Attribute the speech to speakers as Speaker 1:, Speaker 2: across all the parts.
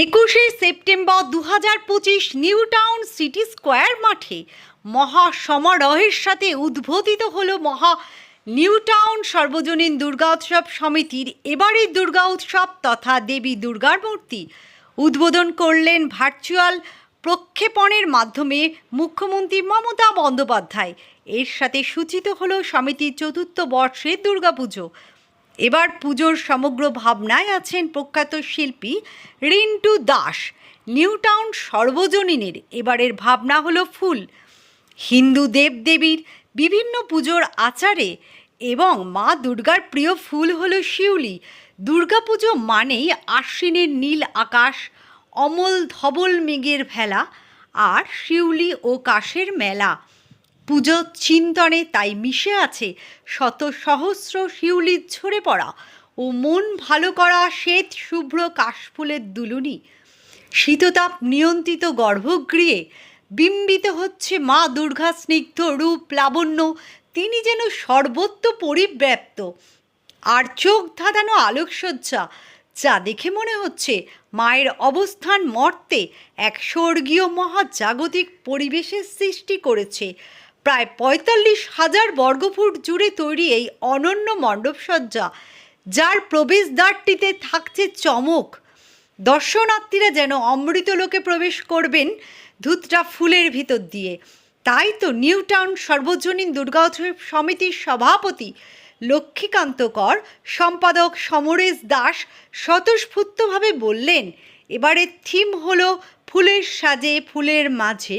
Speaker 1: একুশে সেপ্টেম্বর দু হাজার পঁচিশ নিউ টাউন সিটি স্কোয়ার মাঠে মহা সমারোহের সাথে উদ্বোধিত হল মহা নিউ টাউন সর্বজনীন দুর্গা উৎসব সমিতির এবারের দুর্গা উৎসব তথা দেবী দুর্গার মূর্তি। উদ্বোধন করলেন ভার্চুয়াল প্রক্ষেপণের মাধ্যমে মুখ্যমন্ত্রী মমতা বন্দ্যোপাধ্যায়। এর সাথে সূচিত হল সমিতির চতুর্থ বর্ষের দুর্গাপুজো। এবার পুজোর সমগ্র ভাবনায় আছেন প্রখ্যাত শিল্পী রিন্টু দাস। নিউ টাউন সর্বজনীনের এবারের ভাবনা হলো ফুল। হিন্দু দেবদেবীর বিভিন্ন পুজোর আচারে এবং মা দুর্গার প্রিয় ফুল হলো শিউলি। দুর্গাপুজো মানেই আশ্বিনের নীল আকাশ, অমল ধবল মেঘের ভেলা আর শিউলি ও কাশের মেলা। পুজো চিন্তনে তাই মিশে আছে শত সহস্র শিউলির ঝরে পড়া ও মন ভালো করা শ্বেত শুভ্র কাশফুলের দুলুনি। শীততাপ নিয়ন্ত্রিত গর্ভগৃহে বিম্বিত হচ্ছে মা দুর্গা স্নিগ্ধ রূপ লাবণ্য তিনি যেন সর্বত্র পরিব্যাপ্ত। আর চোখ ধাঁধানো আলোকসজ্জা, যা দেখে মনে হচ্ছে মায়ের অবস্থান মর্তে এক স্বর্গীয় মহাজাগতিক পরিবেশের সৃষ্টি করেছে। প্রায় পঁয়তাল্লিশ হাজার বর্গফুট জুড়ে তৈরি এই অনন্য মণ্ডপসজ্জা, যার প্রবেশদ্বারটিতে থাকছে চমক। দর্শনার্থীরা যেন অমৃতলোকে প্রবেশ করবেন ধুতরা ফুলের ভিতর দিয়ে। তাই তো নিউ টাউন সর্বজনীন দুর্গা উৎসব সমিতির সভাপতি লক্ষ্মীকান্ত কর, সম্পাদক সমরেশ দাস স্বতঃস্ফূর্তভাবে বললেন, এবারে থিম হলো ফুলের সাজে, ফুলের মাঝে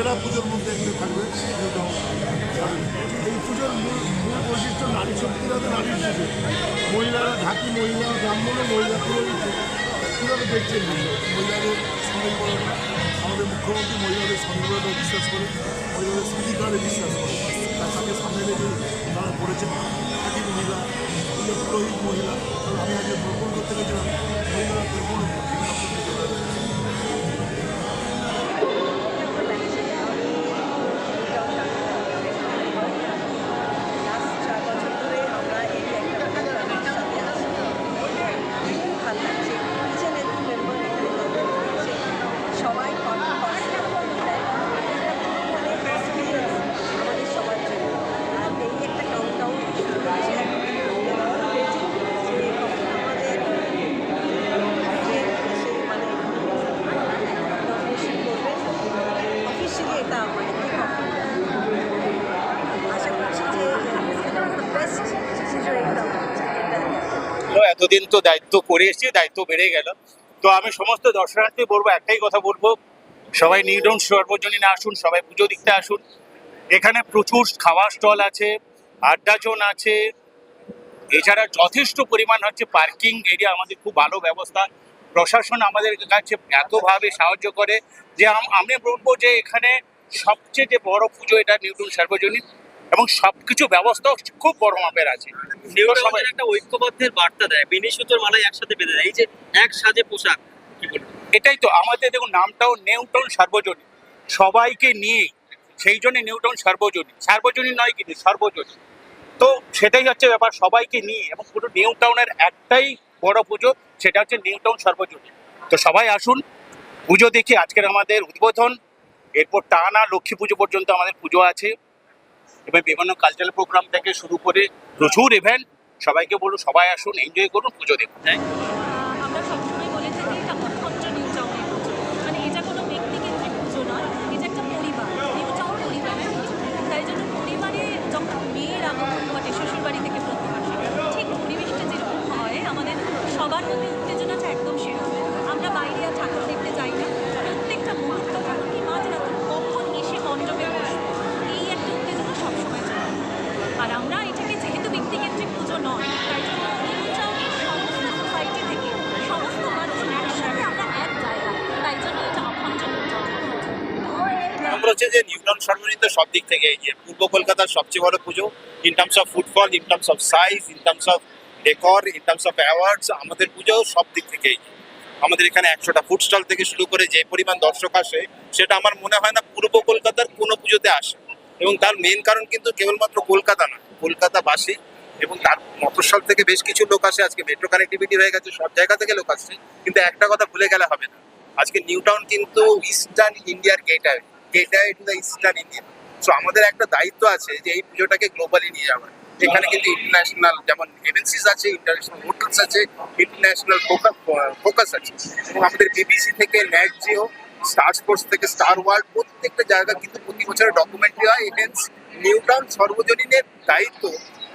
Speaker 2: সেরা পুজোর মধ্যে একটা থাকবে এই পুজোর মূল মূল বৈশিষ্ট্য নারী শক্তিরা তো নারীর পুজো। মহিলারা ঢাকি মহিলা ব্রাহ্মণও মহিলা তুলে দিচ্ছে। কীভাবে দেখছেন মহিলাদের স্বনির্ভরতা আমাদের মুখ্যমন্ত্রী মহিলাদের স্বনির্ভরতা বিশ্বাস করে, মহিলাদের স্মৃতিকারে বিশ্বাস করে। তার সাথে সামনে রেখে তারা করেছেন। ঢাকি মহিলা পুরোহিত মহিলা। আমি আগে ভ্রমণ করতে গেছিলাম। মহিলারা ভ্রমণ
Speaker 3: লাস্ট চার বছর ধরে আমরা এই একটা প্রোগ্রামের সাথে আছি খুব ভালো লাগছে ইচ অ্যান্ড এভরি মেম্বার এখানে কন্ট্রিবিউট করছে সবাই কন্ট্রিবিউশন দেয় মানে এক্সপিরিয়েন্স আমাদের সবার জন্য আর এই একটা কাউন্টডাউন শুরু হয়েছে আমাদের এসে মানে নমিনেশন করবে অফিসিয়ালি এটা মানে কিক অফ আশা করছি যে বেস্ট পুজো এটা এটা
Speaker 4: তো এতদিন তো দায়িত্ব করে এসেছি, দায়িত্ব বেড়ে গেল। তো আমি সমস্ত দর্শনার্থী বলব, একটাই কথা বলব, সবাই নিউডাউন সর্বজনীনে আসুন, সবাই পুজো দেখতে আসুন। এখানে প্রচুর খাওয়ার স্টল আছে, আড্ডা জোন আছে, এছাড়া যথেষ্ট পরিমাণ হচ্ছে পার্কিং এরিয়া, আমাদের খুব ভালো ব্যবস্থা। প্রশাসন আমাদের কাছে এতভাবে সাহায্য করে যে আমি বলব যে এখানে সবচেয়ে যে বড় পুজো এটা নিউটন সার্বজনীন। এবং সবকিছু ব্যবস্থাও খুব বড় মাপের আছে। সবাই
Speaker 5: একটা ঐক্যবদ্ধের বার্তা দেয়। বেনি সুতোর মালাই একসাথে বেঁধে দেয়। এই যে এক সাজে পোশাক কি বলব?
Speaker 4: এটাই তো আমাদের দেখুন নামটাও নিউটন সার্বজনীন। সবাইকে নিয়ে সেই জন্য নিউটন সার্বজনীন। সার্বজনীন নয় কিন্তু সর্বজনীন। তো সেটাই হচ্ছে ব্যাপার সবাইকে নিয়ে এবং পুরো নিউ টাউনের একটাই বড় পুজো সেটা হচ্ছে নিউ টাউন সর্বজনীন। তো সবাই আসুন পুজো দেখি আজকের আমাদের উদ্বোধন। এরপর টানা লক্ষ্মী পুজো পর্যন্ত আমাদের পুজো আছে। এবং বিভিন্ন কালচারাল প্রোগ্রাম থেকে শুরু করে প্রচুর ইভেন্ট সবাইকে বলুন সবাই আসুন এনজয় করুন পুজো দেখুন
Speaker 5: তাই
Speaker 6: আহ, আমরা এটাকে যেহেতু ব্যক্তিকেন্দ্রিক পুজো নয়, তাই জন্য সমস্ত সোসাইটি থেকে সমস্ত মানুষ একসাথে আমরা এক জায়গায়, তাই জন্য এটা অখণ্ড
Speaker 7: আমরা হচ্ছে যে নিউটন সর্বনিত সব দিক থেকে এগিয়ে, পূর্ব কলকাতার সবচেয়ে বড় পুজো in terms of football in terms of size in terms of decor in terms of awards আমাদের পুজো সব দিক থেকে এগিয়ে। আমাদের এখানে একশোটা ফুড স্টল থেকে শুরু করে যে পরিমাণ দর্শক আসে, সেটা আমার মনে হয় না পূর্ব কলকাতার কোনো পুজোতে আসে। এবং তার মেন কারণ কিন্তু কেবলমাত্র কলকাতা না কলকাতাবাসী এবং তার মফস্বল থেকে বেশ কিছু লোক আসে। আজকে মেট্রো কানেক্টিভিটি হয়ে গেছে, সব জায়গা থেকে লোক আসছে। কিন্তু একটা কথা ভুলে গেলে হবে না। আজকে নিউ টাউন কিন্তু ইস্টার্ন ইন্ডিয়ার gateway gateway to the eastern India so আমাদের একটা দায়িত্ব আছে যে এই পুজোটাকে গ্লোবালি নিয়ে যাওয়ার। এখানে কিন্তু ইন্টারন্যাশনাল যেমন এমএনসিস আছে ইন্টারন্যাশনাল হোটেলস আছে ইন্টারন্যাশনাল ফোকাস ফোকাস আছে। এবং আমাদের বিবিসি থেকে নেট জিও স্টার স্পোর্টস থেকে স্টার ওয়ার্ল্ড প্রত্যেকটা জায়গা কিন্তু প্রতি বছরের ডকুমেন্টারি হয়। হেন্স নিউটাউন সর্বজনীনের দায়িত্ব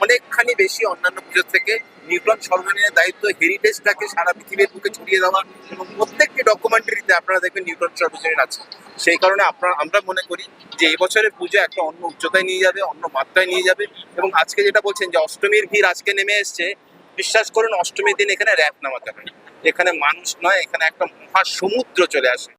Speaker 7: অনেকখানি বেশি অন্যান্য পুজোর থেকে। নিউটন সর্বজনীনের দায়িত্ব হেরিটেজটাকে সারা পৃথিবীর বুকে ছড়িয়ে দেওয়া এবং প্রত্যেকটি ডকুমেন্টারিতে আপনারা দেখবেন নিউটন সর্বজনীন আছে। সেই কারণে আপনারা, আমরা মনে করি যে এবছরের পুজো একটা অন্য উচ্চতায় নিয়ে যাবে, অন্য মাত্রায় নিয়ে যাবে এবং আজকে যেটা বলছেন যে অষ্টমীর ভিড় আজকে নেমে এসছে, বিশ্বাস করুন অষ্টমীর দিন এখানে র্যাপ নামাতে হয়। এখানে মানুষ নয়, এখানে একটা মহাসমুদ্র চলে আসে।